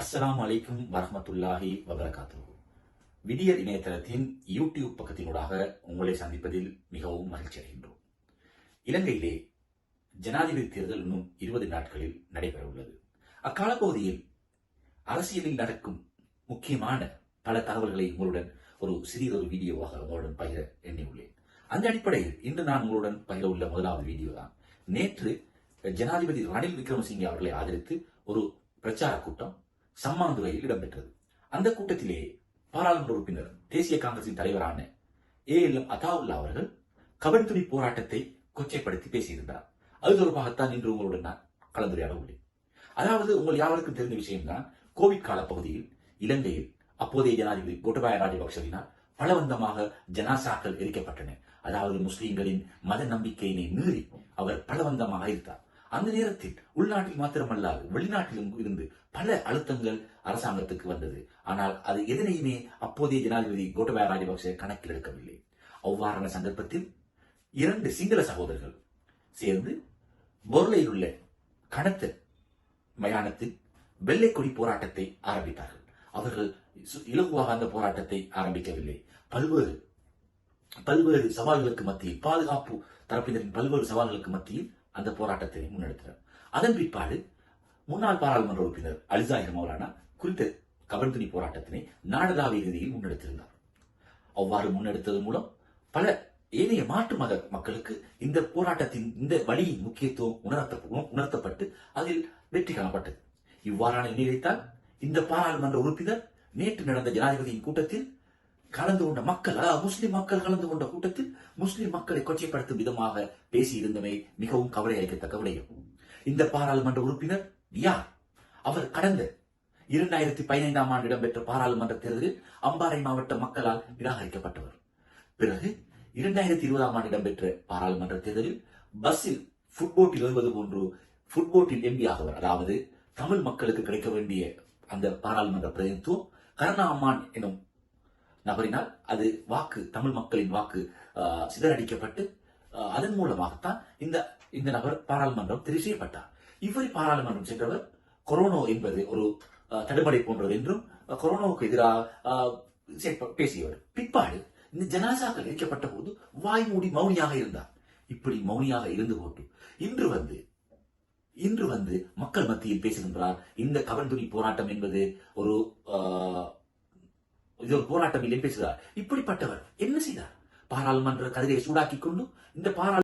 அஸ்ஸலாம் அலைக்கும் வரமத்துல்லாஹி வபரகாத்து விடியல் இணையதளத்தின் யூடியூப் பக்கத்தினூடாக உங்களை சந்திப்பதில் மிகவும் மகிழ்ச்சி அடைகின்றோம். இலங்கையிலே ஜனாதிபதி தேர்தல் இன்னும் இருபது நாட்களில் நடைபெற உள்ளது அக்காலப்பகுதியில் அரசியலில் நடக்கும் முக்கியமான பல தகவல்களை உங்களுடன் ஒரு சிறியதொரு வீடியோவாக உங்களுடன் பகிர எண்ணியுள்ளேன். அந்த அடிப்படையில் இன்று நான் உங்களுடன் பகிர உள்ள முதலாவது வீடியோ தான். நேற்று ஜனாதிபதி ரணில் விக்ரமசிங்கே அவர்களை ஆதரித்து ஒரு பிரச்சார கூட்டம் சம்மாந்துறையில் இடம்பெற்றது. அந்த கூட்டத்திலே பாராளுமன்ற உறுப்பினர் தேசிய காங்கிரசின் தலைவரான ஏ எல் எம் அதாவுல்லா அவர்கள் கபடித்துணி போராட்டத்தை கொச்சைப்படுத்தி பேசியிருந்தார். அது தொடர்பாகத்தான் இன்று உங்களுடன் நான் கலந்துரையாட உள்ளேன். அதாவது உங்கள் யாவருக்கும் தெரிந்த விஷயம்தான் கோவிட் கால பகுதியில் இலங்கையில் அப்போதைய ஜனாதிபதி கோட்டபாய ராஜபக்சவினால் பலவந்தமாக ஜனாசாக்கள் எரிக்கப்பட்டன. அதாவது முஸ்லீம்களின் மத நம்பிக்கையினை மீறி அவர் பலவந்தமாக இருந்தார் அந்த நேரத்தில் உள்நாட்டில் மாத்திரமல்லாது வெளிநாட்டிலும் இருந்து பல அழுத்தங்கள் அரசாங்கத்துக்கு வந்தது. ஆனால் அது எதனையுமே அப்போதைய ஜனாதிபதி கோட்டபாய ராஜபக்சே கணக்கில் எடுக்கவில்லை. அவ்வாறான சந்தர்ப்பத்தில் இரண்டு சிங்கள சகோதரர்கள் சேர்ந்து பொருளையில் உள்ள கனத்த மயானத்தில் வெள்ளை கொடி போராட்டத்தை ஆரம்பித்தார்கள். அவர்கள் இலகுவாக அந்த போராட்டத்தை ஆரம்பிக்கவில்லை. பல்வேறு பல்வேறு சவால்களுக்கு மத்தியில் பாதுகாப்பு தரப்பினரின் பல்வேறு சவால்களுக்கு மத்தியில் அந்த போராட்டத்தை முன்னெடுத்தார் அதன் பிற்பாடு முன்னாள் பாராளுமன்ற உறுப்பினர் அலிசாஹிர் மௌலானா குறித்த கவர்துணி போராட்டத்தினை நாடகாவிய ரீதியில் முன்னெடுத்திருந்தார். அவ்வாறு முன்னெடுத்தது மூலம் பல ஏனைய மாற்று மத மக்களுக்கு இந்த போராட்டத்தின் இந்த வழியின் முக்கியத்துவம் உணர்த்த உணர்த்தப்பட்டு அதில் வெற்றி காணப்பட்டது. இவ்வாறான நிலையைத்தான் இந்த பாராளுமன்ற உறுப்பினர் நேற்று நடந்த ஜனாதிபதியின் கூட்டத்தில் கலந்து கொண்ட மக்கள் அதாவது முஸ்லிம் மக்கள் கலந்து கொண்ட கூட்டத்தில் முஸ்லிம் மக்களை கொச்சைப்படுத்தும் விதமாக பேசியிருந்தமை மிகவும் கவலை அளிக்கத்தக்க விடயம் இந்த பாராளுமன்ற உறுப்பினர் யார்? அவர் கடந்த இரண்டாயிரத்தி பதினைந்தாம் ஆண்டு இடம்பெற்ற பாராளுமன்ற தேர்தலில் அம்பாறை மாவட்ட மக்களால் நிராகரிக்கப்பட்டவர். பிறகு இரண்டாயிரத்தி இருபதாம் ஆண்டு இடம்பெற்ற பாராளுமன்ற தேர்தலில் பஸ்ஸில் ஃபுட்போட்டில் வருவது போன்று ஃபுட்போட்டில் எம்பி ஆகவர். அதாவது தமிழ் மக்களுக்கு கிடைக்க வேண்டிய அந்த பாராளுமன்ற பிரதிநிதித்துவம் கருணா அம்மான் எனும் நபரினால் அது வாக்கு தமிழ் மக்களின் வாக்கு ஆஹ், சிதறடிக்கப்பட்டு அதன் மூலமாகத்தான் இந்த இந்த நபர் பாராளுமன்றம் தெரிவு செய்யப்பட்டார். இவ்வரி பாராளுமன்றம் சென்றவர் கொரோனா என்பது ஒரு ஆஹ், தடுமடை போன்றது என்றும் கொரோனாவுக்கு எதிராக ஆஹ், பேசியவர். பிற்பாடு இந்த ஜனாசாக்கள் எரிக்கப்பட்ட போது வாய் மூடி மௌனியாக இருந்தார். இப்படி மௌனியாக இருந்து போட்டு இன்று வந்து இன்று வந்து மக்கள் மத்தியில் பேசுகின்றார். இந்த கவர்துணி போராட்டம் என்பது ஒரு ஆஹ், இது ஒரு போராட்டம் இல்லை பேசுகிறார். இப்படிப்பட்டவர் என்ன செய்தார்? பாராளுமன்ற கதிரை சூடாக்கி கொண்டு இந்த பாராளுமன்ற